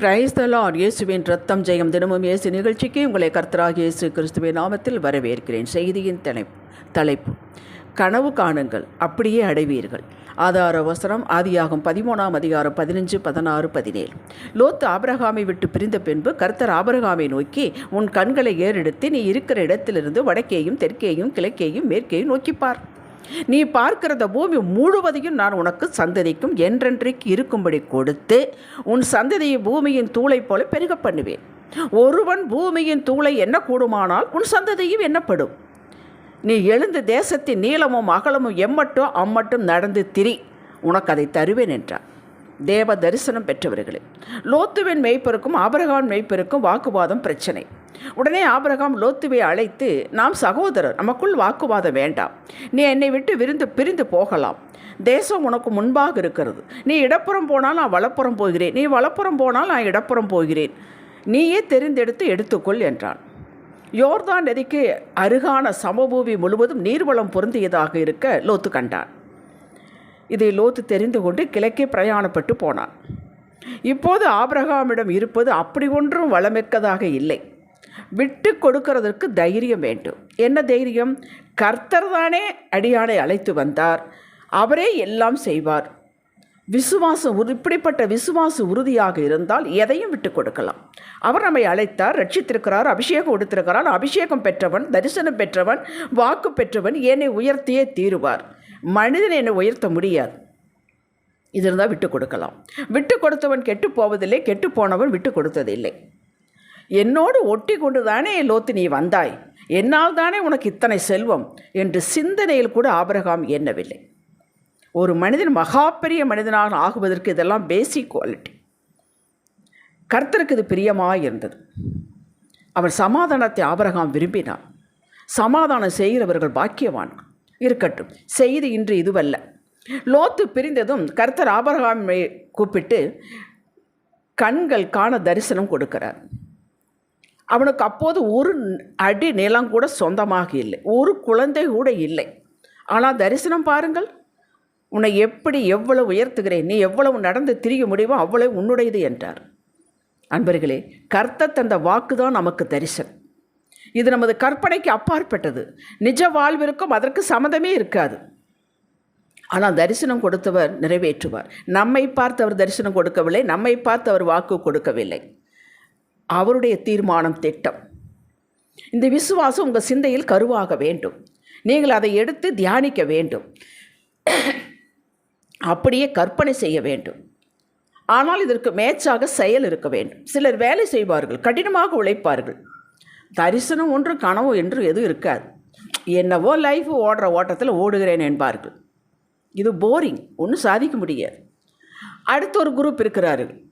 Praise the Lord இயேசுவின் ரத்தம் ஜெயம் தினமும் இயேசு நிகழ்ச்சிக்கு உங்களை கர்த்தராக இயேசு கிறிஸ்துவின் நாமத்தில் வரவேற்கிறேன். செய்தியின் தலைப்பு தலைப்பு. கனவு காணுங்கள் அப்படியே அடைவீர்கள். ஆதார வசனம் ஆதியாகும் பதிமூணாம் அதிகாரம் பதினஞ்சு பதினாறு பதினேழு. லோத்து ஆபரகாமை விட்டு பிரிந்த பின்பு கர்த்தர் ஆபரகாமை நோக்கி உன் கண்களை ஏறெடுத்து நீ இருக்கிற இடத்திலிருந்து வடக்கேயும் தெற்கேயும் கிழக்கேயும் மேற்கேயும் நோக்கிப்பார் நீ பார்க்கிறத பூமி முழுவதையும் நான் உனக்கு சந்ததிக்கும் என்றென்றைக்கு இருக்கும்படி கொடுத்து உன் சந்ததியை பூமியின் தூளை போல பெருக பண்ணுவேன். ஒருவன் பூமியின் தூளை என்ன கூடுமானால் உன் சந்ததியும் என்னப்படும். நீ எழுந்து தேசத்தின் நீளமும் அகலமும் எம்மட்டும் அம்மட்டும் நடந்து திரி. உனக்கு அதை தருவேன் என்றான். தேவ தரிசனம் பெற்றவர்களே லோத்துவின் மெய்ப்பருக்கும் ஆபரகான் மெய்ப்பருக்கும் வாக்குவாதம் பிரச்சனை. உடனே ஆபரகாம் லோத்துவை அழைத்து நாம் சகோதரர் நமக்குள் வாக்குவாதம் வேண்டாம். நீ என்னை விட்டு விருந்து பிரிந்து போகலாம். தேசம் உனக்கு முன்பாக இருக்கிறது. நீ இடப்புறம் போனால் நான் வலப்புறம் போகிறேன். நீ வலப்புறம் போனால் நான் இடப்புறம் போகிறேன். நீயே தெரிந்தெடுத்து எடுத்துக்கொள் என்றான். யோர்தான் நதிக்கு அருகான சமபூமி முழுவதும் நீர்வளம் பொருந்தியதாக இருக்க லோத்து கண்டான். இதை லோத்து தெரிந்து கொண்டு கிழக்கே பிரயாணப்பட்டு போனான். இப்போது ஆபிரகாமிடம் இருப்பது அப்படி ஒன்றும் வளமிக்கதாக இல்லை. விட்டு கொடுக்கிறதற்கு தைரியம் வேண்டும். என்ன தைரியம்? கர்த்தர் தானே அடியானை அழைத்து வந்தார். அவரே எல்லாம் செய்வார். விசுவாசம் உறு இப்படிப்பட்ட விசுவாச உறுதியாக இருந்தால் எதையும் விட்டு கொடுக்கலாம். அவர் நம்மை அழைத்தார் ரட்சித்திருக்கிறார் அபிஷேகம் கொடுத்திருக்கிறார் அபிஷேகம் பெற்றவன் தரிசனம் பெற்றவன் வாக்கு பெற்றவன் என்னை உயர்த்தியே தீருவார். மனிதன் என்னை உயர்த்த முடியாது. இது இருந்தால் விட்டு கொடுக்கலாம். விட்டு கொடுத்தவன் கெட்டு போவதில்லை கெட்டு போனவன் விட்டு கொடுத்ததில்லை. என்னோடு ஒட்டி கொண்டு தானே லோத்து நீ வந்தாய். என்னால் தானே உனக்கு இத்தனை செல்வம் என்று சிந்தனையில் கூட ஆபரகம் எண்ணவில்லை. ஒரு மனிதன் மகா பெரிய மனிதனாக ஆகுவதற்கு இதெல்லாம் பேசிக் குவாலிட்டி கர்த்தருக்கு இது பிரியமாக இருந்தது. அவர் சமாதானத்தை ஆபரகாம் விரும்பினார். சமாதானம் செய்கிறவர்கள் பாக்கியவான் இருக்கட்டும். செய்தி இன்று இதுவல்ல. லோத்து பிரிந்ததும் கர்த்தர் ஆபரகாமை கூப்பிட்டு கண்கள் காண தரிசனம் கொடுக்கிறார். அவனுக்கு அப்போது ஒரு அடி நிலம் கூட சொந்தமாக இல்லை. ஒரு குழந்தை கூட இல்லை. ஆனால் தரிசனம் பாருங்கள். உன்னை எப்படி எவ்வளவு உயர்த்துகிறேன்? நீ எவ்வளவு நடந்து திரிய முடியுமோ அவ்வளவு உன்னுடையது என்றார். அன்பர்களே கர்த்த தந்த வாக்கு தான் நமக்கு தரிசனம். இது நமது கற்பனைக்கு அப்பாற்பட்டது. நிஜ வாழ்விற்கும் அதற்கு சம்மதமே இருக்காது. ஆனால் தரிசனம் கொடுத்தவர் நிறைவேற்றுவார். நம்மை பார்த்து அவர் தரிசனம் கொடுக்கவில்லை நம்மை பார்த்து அவர் வாக்கு கொடுக்கவில்லை. அவருடைய தீர்மானம் திட்டம். இந்த விசுவாசம் உங்கள் சிந்தையில் கருவாக வேண்டும். நீங்கள் அதை எடுத்து தியானிக்க வேண்டும். அப்படியே கற்பனை செய்ய வேண்டும். ஆனால் இதற்கு மேட்சாக செயல் இருக்க வேண்டும். சிலர் வேலை செய்வார்கள் கடினமாக உழைப்பார்கள். தரிசனம் ஒன்று கனவு என்று எதுவும் இருக்காது. என்னவோ லைஃப் ஓடுற ஓட்டத்தில் ஓடுகிறேன் என்பார்கள். இது போரிங் ஒன்றும் சாதிக்க முடியாது. அடுத்த ஒரு குரூப் இருக்கிறார்கள்.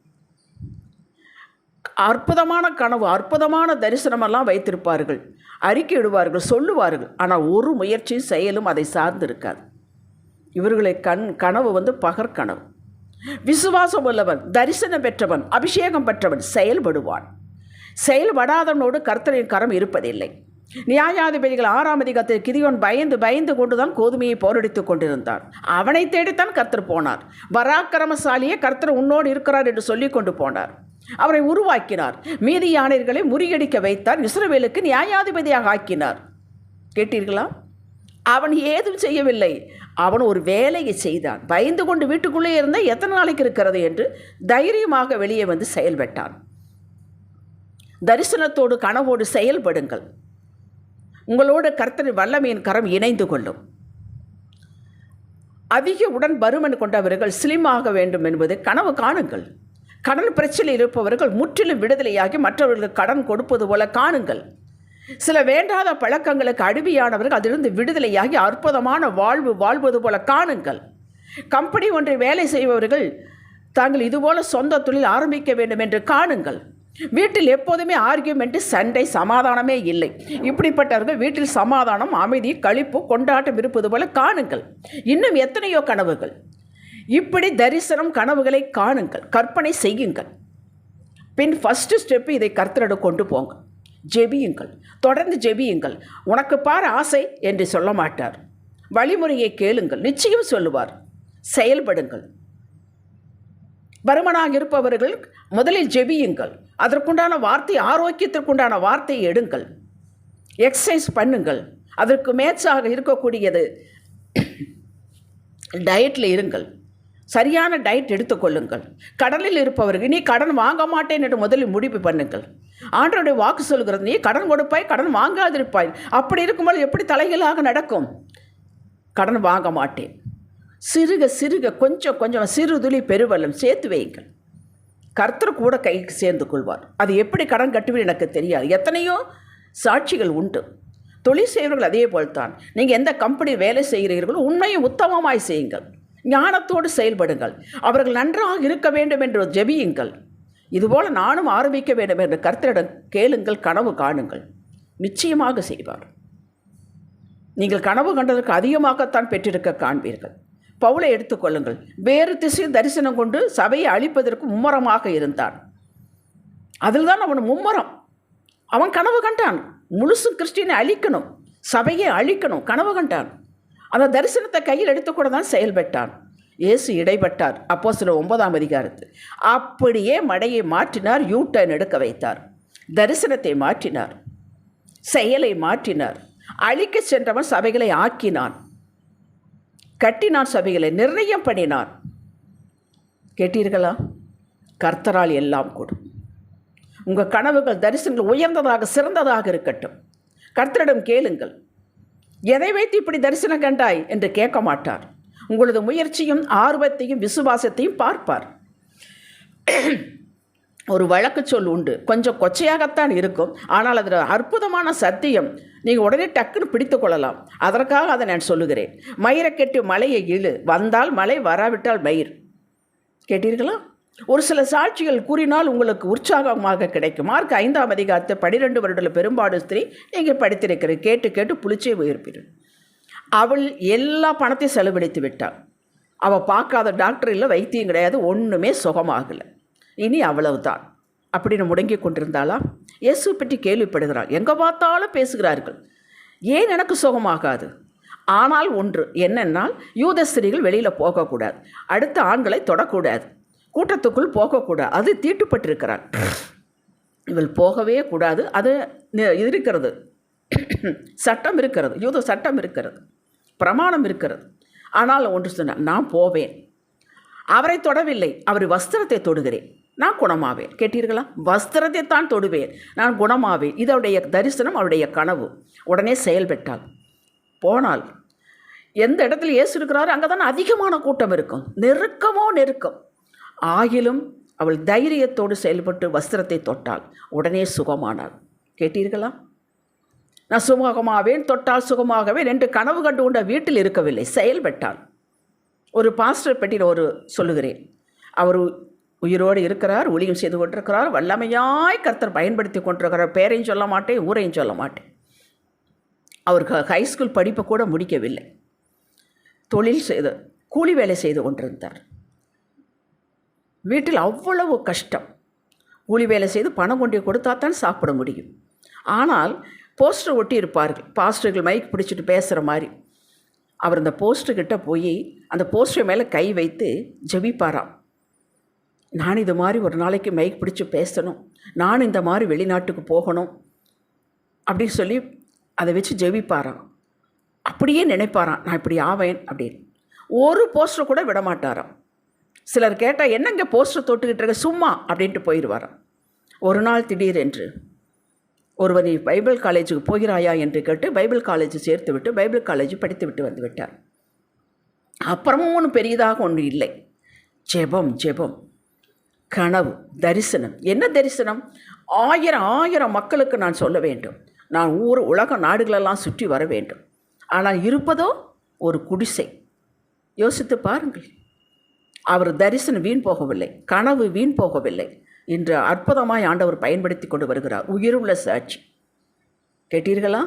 அற்புதமான கனவு அற்புதமான தரிசனமெல்லாம் வைத்திருப்பார்கள். அறிக்கையிடுவார்கள் சொல்லுவார்கள். ஆனால் ஒரு முயற்சியும் செயலும் அதை சார்ந்து இருக்காது இவர்களை கண் கனவு வந்து பகற்கனவு. விசுவாசம் உள்ளவன் தரிசனம் பெற்றவன் அபிஷேகம் பெற்றவன் செயல்படுவான். செயல்படாதவனோடு கர்த்தரின் கரம் இருப்பதில்லை. நியாயாதிபதிகள் ஆறாம் அதிகத்தில் கிதியோன் பயந்து பயந்து கொண்டுதான் கோதுமையை போரடித்துக் கொண்டிருந்தான். அவனை தேடித்தான் கர்த்தர் போனார். பராக்கிரமசாலியே கர்த்தர் உன்னோடு இருக்கிறார் என்று சொல்லி கொண்டு போனார். அவரை உருவாக்கினார். மீதி யானைகளை முறியடிக்க வைத்தார். இஸ்ரவேலுக்கு நியாயாதிபதியாக ஆக்கினார். கேட்டீர்களா? அவன் ஏதும் செய்யவில்லை. அவன் ஒரு வேலையை செய்தான். பயந்து கொண்டு வீட்டுக்குள்ளே இருந்தால் எத்தனை நாளைக்கு இருக்கிறது என்று தைரியமாக வெளியே வந்து செயல்பட்டான். தரிசனத்தோடு கனவோடு செயல்படுங்கள். உங்களோட கர்த்தர் வல்லமையின் கரம் இணைந்து கொள்ளும். அதிக உடன் பருமன் கொண்டவர்கள் ஸ்லிமாக வேண்டும் என்பது கனவு காணுங்கள். கடன் பிரச்சனையில் இருப்பவர்கள் முற்றிலும் விடுதலையாகி மற்றவர்களுக்கு கடன் கொடுப்பது போல காணுங்கள். சில வேண்டாத பழக்கங்களுக்கு அடிமையானவர்கள் அதிலிருந்து விடுதலையாகி அற்புதமான வாழ்வு வாழ்வது போல காணுங்கள். கம்பெனி ஒன்றை வேலை செய்பவர்கள் தாங்கள் இதுபோல சொந்த தொழில் ஆரம்பிக்க வேண்டும் என்று காணுங்கள். வீட்டில் எப்போதுமே ஆர்கியூமெண்ட்டு சண்டை சமாதானமே இல்லை. இப்படிப்பட்டவர்கள் வீட்டில் சமாதானம் அமைதி கழிப்பு கொண்டாட்டம் இருப்பது போல காணுங்கள். இன்னும் எத்தனையோ கனவுகள். இப்படி தரிசனம் கனவுகளை காணுங்கள். கற்பனை செய்யுங்கள். பின் ஃபஸ்ட்டு ஸ்டெப்பு இதை கர்த்தரிடம் கொண்டு போங்க. ஜெபியுங்கள். தொடர்ந்து ஜெபியுங்கள். உனக்கு பார் ஆசை என்று சொல்ல மாட்டார். வழிமுறையை கேளுங்கள். நிச்சயம் சொல்லுவார். செயல்படுங்கள். பருமனாக இருப்பவர்கள் முதலில் ஜெபியுங்கள். அதற்குண்டான வார்த்தை ஆரோக்கியத்திற்குண்டான வார்த்தையை எடுங்கள். எக்ஸசைஸ் பண்ணுங்கள். அதற்கு மேட்சாக இருக்கக்கூடியது டயட்டில் இருங்கள். சரியான டயட் எடுத்துக்கொள்ளுங்கள் கடனில் இருப்பவர்கள் நீ கடன் வாங்க மாட்டேன் என்று முதலில் முடிவு பண்ணுங்கள். ஆண்டோடைய வாக்கு சொல்கிறது நீ கடன் கொடுப்பாய் கடன் வாங்காதிருப்பாய். அப்படி இருக்கும்போது எப்படி தலைகளாக நடக்கும்? கடன் வாங்க மாட்டேன். சிறுக சிறுக கொஞ்சம் கொஞ்சம் சிறுதுளி பெருவெல்லம் சேர்த்து வையுங்கள். கர்த்தர் கூட கைக்கு சேர்ந்து கொள்வார். அது எப்படி கடன் கட்டுவது எனக்கு தெரியாது. எத்தனையோ சாட்சிகள் உண்டு. தொழில் செய்வர்கள் அதே போல்தான். நீங்கள் எந்த கம்பெனி வேலை செய்கிறீர்களோ உண்மையும் உத்தமமாய் செய்யுங்கள். ஞானத்தோடு செயல்படுங்கள். அவர்கள் நன்றாக இருக்க வேண்டும் என்று ஜெபியுங்கள். இதுபோல் நானும் ஆரம்பிக்க வேண்டும் என்று கர்த்தரிடம் கேளுங்கள் கனவு காணுங்கள். நிச்சயமாக செய்வார். நீங்கள் கனவு கண்டதற்கு அதிகமாகத்தான் பெற்றிருக்க காண்பீர்கள். பவுலை எடுத்துக்கொள்ளுங்கள் வேறு திசையில் தரிசனம் கொண்டு சபையை அழிப்பதற்கு மும்மரமாக இருந்தான். அதில் தான் அவன் மும்மரம். அவன் கனவு கண்டான். முழுசு கிறிஸ்டினை அழிக்கணும். சபையை அழிக்கணும். கனவு கண்டான். அந்த தரிசனத்தை கையில் எடுத்துக்கூட தான் செயல்பட்டான். இயேசு இடைப்பட்டார். அப்போ சில ஒன்பதாம் அதிகாரத்து. அப்படியே மடையை மாற்றினார். யூ டர்ன் எடுக்க வைத்தார். தரிசனத்தை மாற்றினார். செயலை மாற்றினார். அழிக்க சென்றவன் சபைகளை ஆக்கினான். கட்டினார் சபைகளை நிர்ணயம் பண்ணினார். கேட்டீர்களா? கர்த்தரால் எல்லாம் கூடும் உங்கள் கனவுகள் தரிசனங்கள் உயர்ந்ததாக சிறந்ததாக இருக்கட்டும். கர்த்தரிடம் கேளுங்கள். எதை வைத்து இப்படி தரிசனம் கண்டாய்? என்று கேட்க மாட்டார். உங்களது முயற்சியும் ஆர்வத்தையும் விசுவாசத்தையும் பார்ப்பார். ஒரு வழக்கு சொல் உண்டு. கொஞ்சம் கொச்சையாகத்தான் இருக்கும். ஆனால் அதில் அற்புதமான சத்தியம் நீங்கள் உடனே டக்குன்னு பிடித்து கொள்ளலாம். அதற்காக அதை நான் சொல்லுகிறேன். மயிரை கெட்டி மலையை இழு. வந்தால் மலை வராவிட்டால் மயிர். கேட்டீர்களா? ஒரு சில சாட்சிகள் கூறினால் உங்களுக்கு உற்சாகமாக கிடைக்கும். மார்க் ஐந்தாம் அதிகாரத்தை பனிரெண்டு வருட பெரும்பாடு ஸ்திரீ நீங்கள் படித்திருக்கிறேன் கேட்டு கேட்டு புளிச்சே உயிர்ப்பீர்கள் அவள் எல்லா பணத்தையும் செலவழித்து விட்டாள். அவள் பார்க்காத டாக்டர் இல்லை வைத்தியம் கிடையாது. ஒன்றுமே சுகமாகலை. இனி அவ்வளவுதான். அப்படின்னு முடங்கி கொண்டிருந்தாளா? இயேசு பற்றி கேள்விப்படுகிறாள் எங்கே பார்த்தாலும் பேசுகிறார்கள். ஏன் எனக்கு சுகமாகாது? ஆனால் ஒன்று என்னென்னால் யூத ஸ்திரீகள் வெளியில் போகக்கூடாது. அடுத்த ஆண்களை தொடக்கூடாது. கூட்டத்துக்குள் போகக்கூடாது. அது தீட்டுப்பட்டிருக்கிறார். இவள் போகவே கூடாது. அது இருக்கிறது. சட்டம் இருக்கிறது. யூத சட்டம் இருக்கிறது. பிரமாணம் இருக்கிறது. ஆனால் ஒன்று சொன்னார் நான் போவேன். அவரை தொடவில்லை. அவர் வஸ்திரத்தை தொடுகிறேன். நான் குணமாவேன். கேட்டீர்களா? வஸ்திரத்தை தான் தொடுவேன். நான் குணமாவேன். இதனுடைய தரிசனம் அவருடைய கனவு. உடனே செயல்பட்டாள். போனால் எந்த இடத்துல இயேசு இருக்கிறாரோ அங்கே தான் அதிகமான கூட்டம் இருக்கும். நெருக்கமோ நெருக்கம். ஆகிலும் அவள் தைரியத்தோடு செயல்பட்டு வஸ்திரத்தை தொட்டாள். உடனே சுகமானாள். கேட்டீர்களா? நான் சுகமாவேன் தொட்டால் சுகமாகவேன் என்று கனவு கண்டு கொண்ட வீட்டில் இருக்கவில்லை. செயல்பட்டாள். ஒரு பாஸ்டர் பற்றி ஒரு சொல்லுகிறேன். அவர் உயிரோடு இருக்கிறார் ஒளியும் செய்து கொண்டிருக்கிறார் வல்லமையாய் கர்த்தர் பயன்படுத்தி கொண்டிருக்கிறார். பேரையும் சொல்ல மாட்டேன் ஊரையும் சொல்ல மாட்டேன். அவர் ஹைஸ்கூல் படிப்பை கூட முடிக்கவில்லை. தொழில் செய்து கூலி வேலை செய்து கொண்டிருந்தார். வீட்டில் அவ்வளவு கஷ்டம். கூலி வேலை செய்து பணம் கொண்டு கொடுத்தா தான் சாப்பிட முடியும். ஆனால் போஸ்டர் ஒட்டி இருப்பார்கள். பாஸ்டர்கள் மைக் பிடிச்சிட்டு பேசுகிற மாதிரி. அவர் அந்த போஸ்டர்கிட்ட போய் அந்த போஸ்டர் மேலே கை வைத்து ஜெபிப்பாராம். நான் இது மாதிரி ஒரு நாளைக்கு மைக் பிடிச்சி பேசணும். நான் இந்த மாதிரி வெளிநாட்டுக்கு போகணும். அப்படின்னு சொல்லி அதை வச்சு ஜெபிப்பாராம். அப்படியே நினைப்பாராம் நான் இப்படி ஆவேன் அப்படின்னு. ஒரு போஸ்டர் கூட விட மாட்டாராம் சிலர் கேட்டால் என்னங்க போஸ்டர் தொட்டுக்கிட்டு இருக்க? சும்மா அப்படின்ட்டு போயிடுவாராம் ஒரு நாள் திடீரென்று ஒருவர் நீ பைபிள் காலேஜுக்கு போகிறாயா? என்று கேட்டு பைபிள் காலேஜ் சேர்த்து விட்டு பைபிள் காலேஜ் படித்து விட்டு வந்து விட்டார். அப்புறமும் ஒன்றும் பெரியதாக ஒன்றும் இல்லை. ஜெபம் ஜெபம். கனவு தரிசனம். என்ன தரிசனம்? ஆயிரம் ஆயிரம் மக்களுக்கு நான் சொல்ல வேண்டும். நான் ஊர் உலக நாடுகளெல்லாம் சுற்றி வர வேண்டும். ஆனால் இருப்பதோ? ஒரு குடிசை. யோசித்து பாருங்கள். அவர் தரிசனம் வீண் போகவில்லை. கனவு வீண் போகவில்லை இன்று அற்புதமாய் ஆண்டவர் பயன்படுத்தி கொண்டு வருகிறார். உயிருள்ள சாட்சி. கேட்டீர்களா?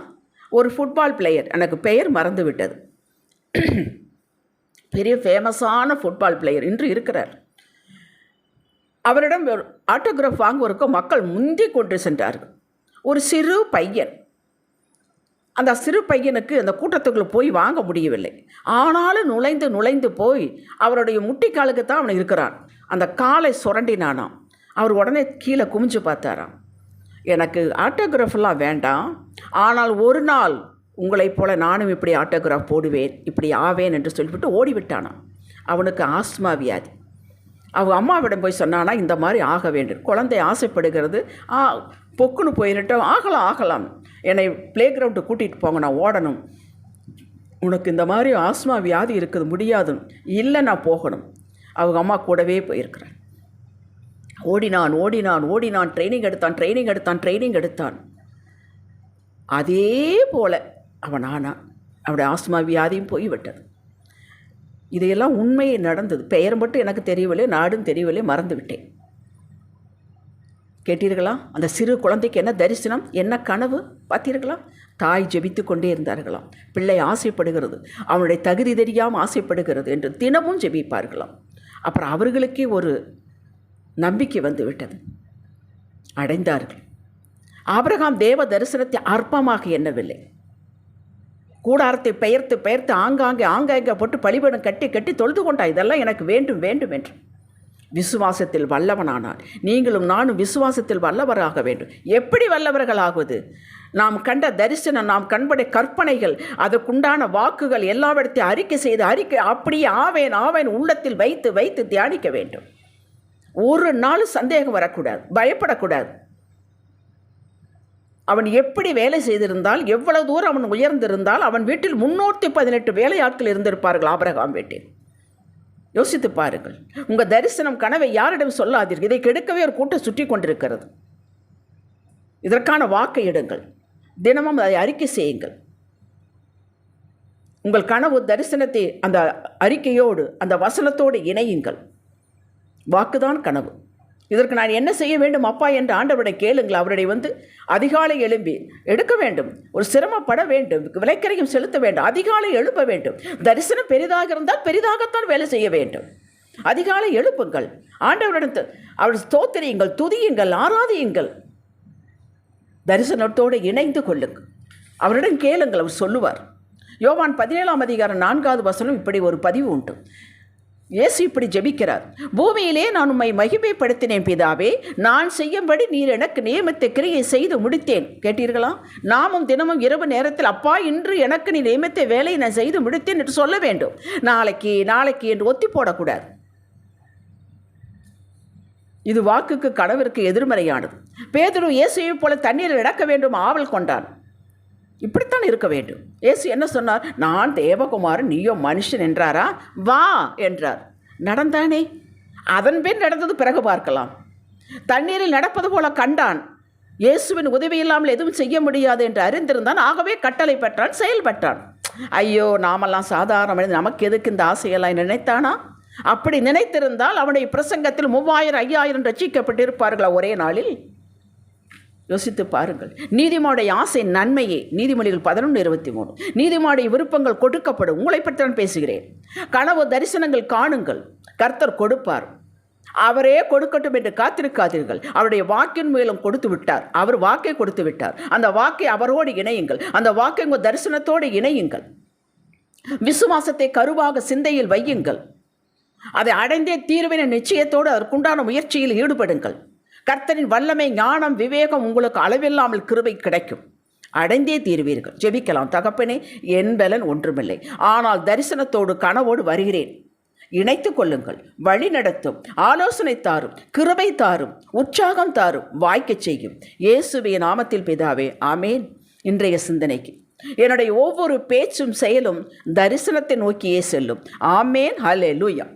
ஒரு ஃபுட்பால் பிளேயர் எனக்கு பெயர் மறந்துவிட்டது. பெரிய ஃபேமஸான ஃபுட்பால் பிளேயர் இன்று இருக்கிறார். அவரிடம் ஆட்டோகிராஃப் வாங்குவதற்கு மக்கள் முந்தி கொண்டு சென்றார்கள். ஒரு சிறு பையன். அந்த சிறு பையனுக்கு அந்த கூட்டத்துக்குள்ளே போய் வாங்க முடியவில்லை. ஆனாலும் நுழைந்து நுழைந்து போய் அவருடைய முட்டிக்காலுக்கு தான் அவன் இருக்கிறான். அந்த காலை சுரண்டினானாம். அவர் உடனே கீழே குமிஞ்சு பார்த்தாராம். எனக்கு ஆட்டோகிராஃபெல்லாம் வேண்டாம். ஆனால் ஒரு நாள் உங்களைப் போல நானும் இப்படி ஆட்டோகிராஃப் போடுவேன் இப்படி ஆவேன் என்று சொல்லிவிட்டு ஓடிவிட்டானாம். அவனுக்கு ஆஸ்மா வியாதி. அவங்க அம்மாவிடம் போய் சொன்னானா இந்த மாதிரி ஆக வேண்டும். குழந்தை ஆசைப்படுகிறது. ஆ பொக்குன்னு போயிட்டோம் ஆகலாம் ஆகலாம். என்னை ப்ளே கிரவுண்டு கூட்டிகிட்டு போங்க நான் ஓடணும். உனக்கு இந்த மாதிரி ஆஸ்மா வியாதி இருக்குது முடியாது. இல்லை நான் போகணும். அவங்க அம்மா கூடவே போயிருக்கிறேன் ஓடினான் ஓடினான் ஓடினான். ட்ரைனிங் எடுத்தான் ட்ரைனிங் எடுத்தான் ட்ரைனிங் எடுத்தான். அதே போல் அவன் ஆனான் அவனுடைய ஆஸ்மா வியாதியும் போய்விட்டது. இதையெல்லாம் உண்மையை நடந்தது. பெயர் மட்டும் எனக்கு தெரியவில்லை நாடும் தெரியவில்லை மறந்துவிட்டேன். கேட்டீர்களா? அந்த சிறு குழந்தைக்கு என்ன தரிசனம் என்ன கனவு பார்த்தீர்களா? தாய் ஜெபித்து கொண்டே இருந்தார்களாம். பிள்ளை ஆசைப்படுகிறது அவனுடைய தகுதி தெரியாமல் ஆசைப்படுகிறது என்று தினமும் ஜெபிப்பார்களாம். அப்புறம் அவர்களுக்கே ஒரு நம்பிக்கை வந்து விட்டது. அடைந்தார்கள். ஆபிரகாம் தேவ தரிசனத்தை அற்பமாக எண்ணவில்லை. கூடாரத்தை பெயர்த்து பெயர்த்து ஆங்காங்கே ஆங்காங்கே போட்டு பழிபடம் கட்டி கட்டி தொழுது கொண்டா. இதெல்லாம் எனக்கு வேண்டும் வேண்டும் என்று. விசுவாசத்தில் வல்லவனானான் நீங்களும் நானும் விசுவாசத்தில் வல்லவராக வேண்டும். எப்படி வல்லவர்கள் ஆகுவது நாம் கண்ட தரிசனம் நாம் கண்படை கற்பனைகள் அதற்குண்டான வாக்குகள் எல்லாவிடத்தையும் அறிக்கை செய்து அறிக்கை அப்படியே ஆவேன் ஆவேன் உள்ளத்தில் வைத்து வைத்து தியானிக்க வேண்டும். ஒரு நாள் சந்தேகம் வரக்கூடாது பயப்படக்கூடாது. அவன் எப்படி வேலை செய்திருந்தால் எவ்வளவு தூரம் அவன் உயர்ந்திருந்தால் அவன் வீட்டில் முன்னூற்றி பதினெட்டு வேலையாட்கள் இருந்திருப்பார்கள் ஆபரகாம் வீட்டில். யோசித்து பாருங்கள். உங்கள் தரிசனம் கனவை யாரிடம் சொல்லாதீர்கள் இதை கெடுக்கவே ஒரு கூட்டம் சுற்றி கொண்டிருக்கிறது. இதற்கான வாக்கை இடுங்கள் தினமும் அதை அறிக்கை செய்யுங்கள். உங்கள் கனவு தரிசனத்தை அந்த அறிக்கையோடு அந்த வசனத்தோடு இணையுங்கள். வாக்குதான் கனவு. இதற்கு நான் என்ன செய்ய வேண்டும் அப்பா என்று ஆண்டவரை கேளுங்கள். அவருடைய வந்து அதிகாலை எழும்பி எடுக்க வேண்டும். ஒரு சிரமப்பட வேண்டும். விலைக்கரையும் செலுத்த வேண்டும். அதிகாலை எழுப்ப வேண்டும். தரிசனம் பெரிதாக இருந்தால் பெரிதாகத்தான் வேலை செய்ய வேண்டும். அதிகாலை எழுப்புங்கள். ஆண்டவரிடம் அவர் ஸ்தோத்திரியுங்கள் துதியுங்கள் ஆராதியுங்கள். தரிசனத்தோடு இணைந்து கொள்ளுங்கள். அவரிடம் கேளுங்கள் அவர் சொல்லுவார். யோவான் பதினேழாம் அதிகாரம் நான்காவது வசனம் இப்படி ஒரு பதிவு உண்டு. இயேசு இப்படி ஜெபிக்கிறார். பூமியிலே நான் உம்மை மகிமைப்படுத்தினேன் பிதாவே நான் செய்யும்படி நீர் எனக்கு நியமித்த கிரியை செய்து முடித்தேன். கேட்டீர்களா? நாமும் தினமும் இரவு நேரத்தில் அப்பா இன்று எனக்கு நீ நியமித்த வேலையை நான் செய்து முடித்தேன் என்று சொல்ல வேண்டும். நாளைக்கு நாளைக்கு என்று ஒத்தி போடக்கூடாது. இது வாக்குக்கு கனவிற்கு எதிர்மறையானது. பேதுரு இயேசுவை போல தண்ணீரில் இறக்க வேண்டும் ஆவல் கொண்டான். இப்படித்தான் இருக்க வேண்டும். ஏசு என்ன சொன்னார்? நான் தேவகுமாரன் நீயோ மனுஷன் என்றாரா? வா என்றார். நடந்தானே? அதன் பின் நடந்தது பிறகு பார்க்கலாம். தண்ணீரில் நடப்பது போல கண்டான். இயேசுவின் உதவி இல்லாமல் எதுவும் செய்ய முடியாது என்று அறிந்திருந்தான். ஆகவே கட்டளை பெற்றான் செயல்பட்டான். ஐயோ நாமெல்லாம் சாதாரண மனிதன். நமக்கு எதுக்கு இந்த ஆசையெல்லாம்? நினைத்தானா? அப்படி நினைத்திருந்தால் அவனுடைய பிரசங்கத்தில் மூவாயிரம் ஐயாயிரம் ரசிக்கப்பட்டிருப்பார்களா ஒரே நாளில்? யோசித்து பாருங்கள். நீதிமாவுடைய ஆசை நன்மையே. நீதிமொழிகள் பதினொன்று இருபத்தி மூணு. நீதிமாவுடைய விருப்பங்கள் கொடுக்கப்படும். உங்களை பற்றி நான் பேசுகிறேன். கனவு தரிசனங்கள் காணுங்கள். கர்த்தர் கொடுப்பார். அவரே கொடுக்கட்டும் என்று காத்திருக்காதீர்கள். அவருடைய வாக்கின் மூலம் கொடுத்து விட்டார். அவர் வாக்கை கொடுத்து விட்டார். அந்த வாக்கை அவரோடு இணையுங்கள். அந்த வாக்கை உங்கள் தரிசனத்தோடு இணையுங்கள். விசுவாசத்தை கருவாக சிந்தையில் வையுங்கள். அதை அடைந்தே தீர்வின நிச்சயத்தோடு அதற்குண்டான முயற்சியில் ஈடுபடுங்கள். கர்த்தரின் வல்லமை ஞானம் விவேகம் உங்களுக்கு அளவில்லாமல் கிருபை கிடைக்கும். அடைந்தே தீர்வீர்கள். ஜெபிக்கலாம். தகப்பனே என் பலன் ஒன்றுமில்லை. ஆனால் தரிசனத்தோடு கனவோடு வருகிறேன். இணைத்து கொள்ளுங்கள். வழி நடத்தும். ஆலோசனை தாரும். கிருபை தாரும். உற்சாகம் தாரும். வாய்க்கச் செய்யும். இயேசுவின் நாமத்தில் பிதாவே. ஆமேன். இன்றைய சிந்தனைக்கு. என்னுடைய ஒவ்வொரு பேச்சும் செயலும் தரிசனத்தை நோக்கியே செல்லும். ஆமேன். ஹலே லூயா